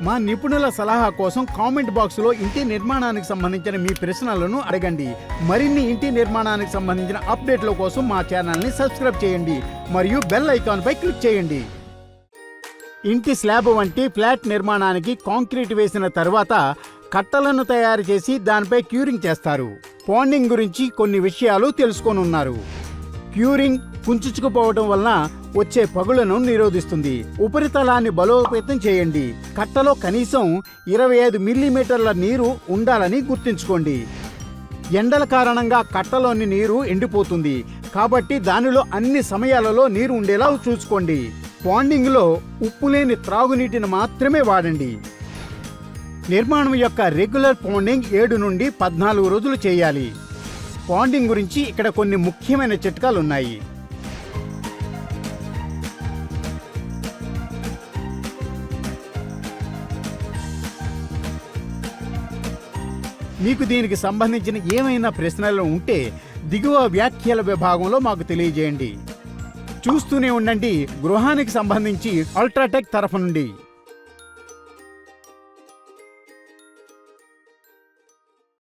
మా నిపుణుల సలహా కోసం కామెంట్ బాక్స్లో ఇంటి నిర్మాణానికి సంబంధించిన మీ ప్రశ్నలను అడగండి. మరిన్ని ఇంటి నిర్మాణానికి సంబంధించిన అప్డేట్ల కోసం మా ఛానల్ని సబ్స్క్రైబ్ చేయండి. మరియు బెల్ ఐకాన్పై క్లిక్ చేయండి. ఇంటి స్లాబ్ వంటి ఫ్లాట్ నిర్మాణానికి కాంక్రీట్ వేసిన తర్వాత కట్టలను తయారు చేసి దానిపై క్యూరింగ్ చేస్తారు. పాండింగ్ గురించి కొన్ని విషయాలు తెలుసుకోనున్నారు. క్యూరింగ్ కుంచుకుపోవడం వలన వచ్చే పగులను నిరోధిస్తుంది. ఉపరితలాన్ని బలోపేతం చేయండి. కట్టలో కనీసం ఇరవై ఐదు మిల్లీమీటర్ల నీరు ఉండాలని గుర్తుంచుకోండి. ఎండల కారణంగా కట్టలోని నీరు ఎండిపోతుంది. కాబట్టి దానిలో అన్ని సమయాలలో నీరు ఉండేలా చూసుకోండి. పాండింగ్లో ఉప్పు లేని త్రాగునీటిని మాత్రమే వాడండి. నిర్మాణం యొక్క రెగ్యులర్ పాండింగ్ ఏడు నుండి పద్నాలుగు రోజులు చేయాలి. పాండింగ్ గురించి ఇక్కడ కొన్ని ముఖ్యమైన చిట్కాలు మీకు దీనికి సంబంధించిన ఏమైనా ప్రశ్నలు ఉంటే దిగువ వ్యాఖ్యల విభాగంలో మాకు తెలియజేయండి. చూస్తూనే ఉండండి. గృహానికి సంబంధించి అల్ట్రాటెక్ తరఫు నుండి.